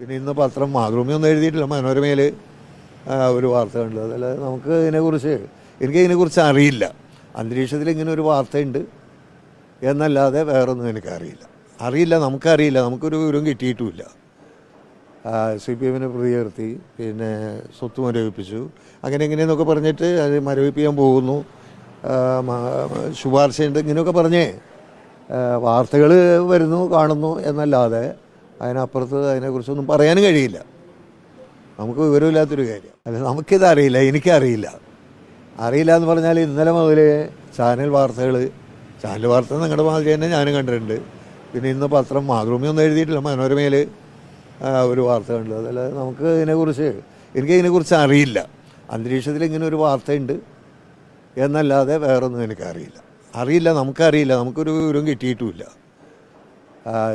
പിന്നെ ഇന്ന് പത്രം മാതൃഭൂമി ഒന്നും എഴുതിയിട്ടില്ല. മനോരമയിൽ ഒരു വാർത്ത കണ്ടു. അതല്ലാതെ നമുക്ക് ഇതിനെക്കുറിച്ച് എനിക്ക് ഇതിനെക്കുറിച്ച് അറിയില്ല. അന്തരീക്ഷത്തിൽ ഇങ്ങനെ ഒരു വാർത്തയുണ്ട്. എന്നല്ലാതെ വേറൊന്നും എനിക്കറിയില്ല അറിയില്ല. നമുക്കറിയില്ല. നമുക്കൊരു വിവരം കിട്ടിയിട്ടുമില്ല. സി പി എമ്മിനെ പ്രതി പിന്നെ സ്വത്ത് മരവിപ്പിച്ചു. അങ്ങനെ ഇങ്ങനെയെന്നൊക്കെ പറഞ്ഞിട്ട് അത് മരവിപ്പിക്കാൻ പോകുന്നു. ശുപാർശയുണ്ട് ഇങ്ങനെയൊക്കെ പറഞ്ഞേ വാർത്തകൾ വരുന്നു കാണുന്നു എന്നല്ലാതെ അതിനപ്പുറത്ത് അതിനെക്കുറിച്ചൊന്നും പറയാനും കഴിയില്ല. നമുക്ക് വിവരമില്ലാത്തൊരു കാര്യം. അല്ല നമുക്കിത് അറിയില്ല എനിക്കറിയില്ല. അറിയില്ല എന്ന് പറഞ്ഞാൽ ഇന്നലെ മുതൽ ചാനൽ വാർത്തകൾ ചാനൽ വാർത്ത നിങ്ങളുടെ മാതിരി തന്നെ ഞാനും കണ്ടിട്ടുണ്ട്. പിന്നെ ഇന്ന് പത്രം മാതൃഭൂമി ഒന്നും എഴുതിയിട്ടില്ല മനോരമയിൽ ഒരു വാർത്ത കണ്ടു അതല്ല നമുക്ക് ഇതിനെക്കുറിച്ച് എനിക്ക് ഇതിനെക്കുറിച്ച് അറിയില്ല. അന്തരീക്ഷത്തിൽ ഇങ്ങനെ ഒരു വാർത്തയുണ്ട് എന്നല്ലാതെ വേറൊന്നും എനിക്കറിയില്ല. അറിയില്ല നമുക്കറിയില്ല നമുക്കൊരു വിവരം കിട്ടിയിട്ടുമില്ല.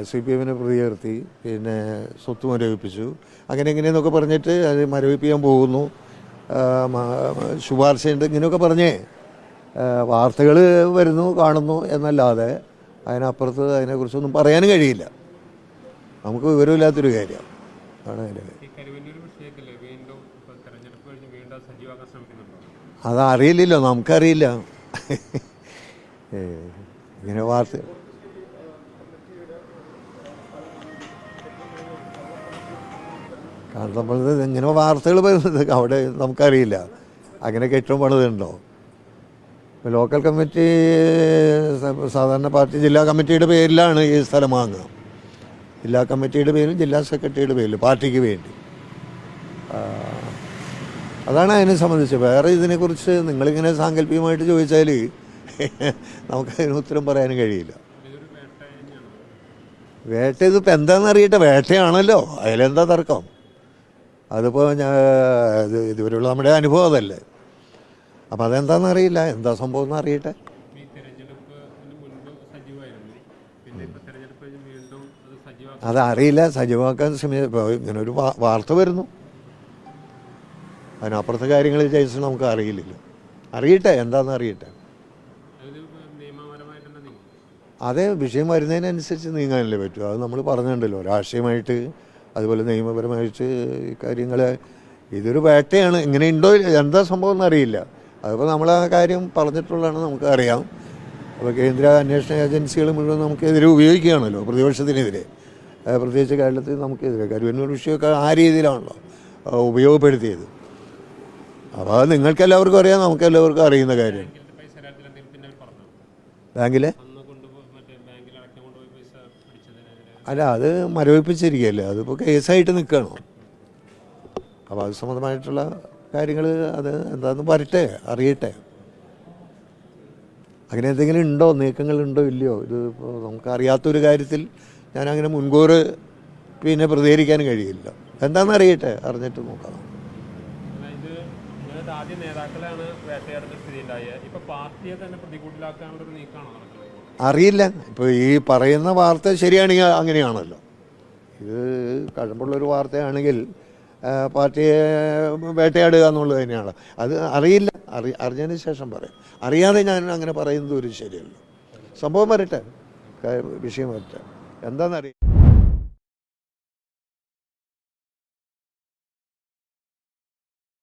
സി പി എമ്മിനെ പ്രതി ചേർത്തി പിന്നെ സ്വത്ത് മരവിപ്പിച്ചു. അങ്ങനെ ഇങ്ങനെയെന്നൊക്കെ പറഞ്ഞിട്ട് അത് മരവിപ്പിക്കാൻ പോകുന്നു. ശുപാർശയുണ്ട് ഇങ്ങനെയൊക്കെ പറഞ്ഞേ. വാർത്തകൾ വരുന്നു കാണുന്നു എന്നല്ലാതെ അതിനപ്പുറത്ത് അതിനെക്കുറിച്ചൊന്നും പറയാനും കഴിയില്ല. നമുക്ക് വിവരമില്ലാത്തൊരു കാര്യമാണ് ആണ് അതിന്റെ കാര്യം. അതറിയില്ലല്ലോ നമുക്കറിയില്ല. ഇങ്ങനെ വാർത്ത കാരണം നമ്മൾ വാർത്തകൾ വരുന്നത്. അവിടെ നമുക്കറിയില്ല. അങ്ങനെ കെട്ടും പണിതുണ്ടോ? ലോക്കൽ കമ്മിറ്റി സാധാരണ പാർട്ടി ജില്ലാ കമ്മിറ്റിയുടെ പേരിലാണ് ഈ സ്ഥലം വാങ്ങുക. ജില്ലാ കമ്മിറ്റിയുടെ പേരിൽ ജില്ലാ സെക്രട്ടറിയുടെ പേരിൽ പാർട്ടിക്ക് വേണ്ടി. അതാണ് അതിനെ സംബന്ധിച്ച്. വേറെ ഇതിനെക്കുറിച്ച് നിങ്ങളിങ്ങനെ സാങ്കല്പികമായിട്ട് ചോദിച്ചാൽ നമുക്കതിന് ഉത്തരം പറയാനും കഴിയില്ല. വേട്ട ഇതിപ്പോൾ എന്താണെന്ന് അറിയട്ടെ? വേട്ടയാണല്ലോ. അതിലെന്താ തർക്കം? അതിപ്പോൾ ഞാൻ ഇതുവരെയുള്ള നമ്മുടെ അനുഭവം അതല്ലേ. അപ്പോൾ അതെന്താണെന്ന് അറിയില്ല. എന്താ സംഭവം എന്ന് അറിയട്ടെ. അത് അറിയില്ല. അതറിയില്ല സജീവമാക്കാൻ ശ്രമി ഇപ്പോൾ ഇങ്ങനെ ഒരു വാർത്ത വരുന്നു. അതിനപ്പുറത്തെ കാര്യങ്ങൾ ജയിച്ച് നമുക്ക് അറിയില്ലല്ലോ അറിയട്ടെ. എന്താണെന്ന് അറിയട്ടെ. അതേ. വിഷയം വരുന്നതിനനുസരിച്ച് നീങ്ങാനല്ലേ പറ്റൂ. അത് നമ്മൾ പറഞ്ഞിട്ടുണ്ടല്ലോ. രാഷ്ട്രീയമായിട്ട് അതുപോലെ നിയമപരമായിട്ട് കാര്യങ്ങളെ ഇതൊരു വേട്ടയാണ്. ഇങ്ങനെ ഉണ്ടോ എന്താ സംഭവം എന്നറിയില്ല അതിപ്പോൾ നമ്മൾ ആ കാര്യം പറഞ്ഞിട്ടുള്ളതാണ് നമുക്ക് അറിയാം. അപ്പോൾ കേന്ദ്ര അന്വേഷണ ഏജൻസികൾ മുഴുവൻ നമുക്കെതിരെ ഉപയോഗിക്കുകയാണല്ലോ പ്രതിപക്ഷത്തിനെതിരെ. പ്രത്യേകിച്ച് കേരളത്തിൽ നമുക്കെതിരെ. കരുവന്നൂർ വിഷയമൊക്കെ ആ രീതിയിലാണല്ലോ ഉപയോഗപ്പെടുത്തിയത്. അപ്പോൾ അത് നിങ്ങൾക്കെല്ലാവർക്കും അറിയാം നമുക്കെല്ലാവർക്കും അറിയുന്ന കാര്യം. ബാങ്കിലെ? അല്ല അത് മരവിപ്പിച്ചിരിക്കുകയല്ലേ? അതിപ്പോൾ കേസായിട്ട് നിൽക്കുകയാണ് അപ്പോൾ അത് സംബന്ധമായിട്ടുള്ള കാര്യങ്ങൾ അത് എന്താണെന്ന് വരട്ടെ അറിയട്ടെ. അങ്ങനെ എന്തെങ്കിലും ഉണ്ടോ? നീക്കങ്ങളുണ്ടോ ഇല്ലയോ? ഇത് ഇപ്പോൾ നമുക്ക് അറിയാത്തൊരു കാര്യത്തിൽ ഞാൻ അങ്ങനെ മുൻകൂർ പിന്നെ പ്രതികരിക്കാൻ കഴിയില്ല. എന്താണെന്ന് അറിയട്ടെ? അറിഞ്ഞിട്ട് നോക്കാം. ആദ്യ നേതാക്കളെയാണ് വേട്ടയാടുന്ന സ്ഥിതി ഉണ്ടായത് ഇപ്പൊ പാർട്ടിയെ തന്നെ പ്രതികൂട്ടിലാക്കാനുള്ള ഒരു നീക്കമാണോ നടക്കുന്നത്? അറിയില്ല. ഇപ്പോൾ ഈ പറയുന്ന വാർത്ത ശരിയാണെങ്കിൽ അങ്ങനെയാണല്ലോ. ഇത് കഴമ്പുള്ളൊരു വാർത്തയാണെങ്കിൽ പാർട്ടിയെ വേട്ടയാടുക എന്നുള്ളത് തന്നെയാണ് അത് അറിയില്ല. അറി അറിഞ്ഞതിന് ശേഷം പറയാം. അറിയാതെ ഞാൻ അങ്ങനെ പറയുന്നത് ഒരു ശരിയല്ല. സംഭവം വരട്ടെ. വിഷയം വരട്ടെ. എന്താണെന്നറിയാം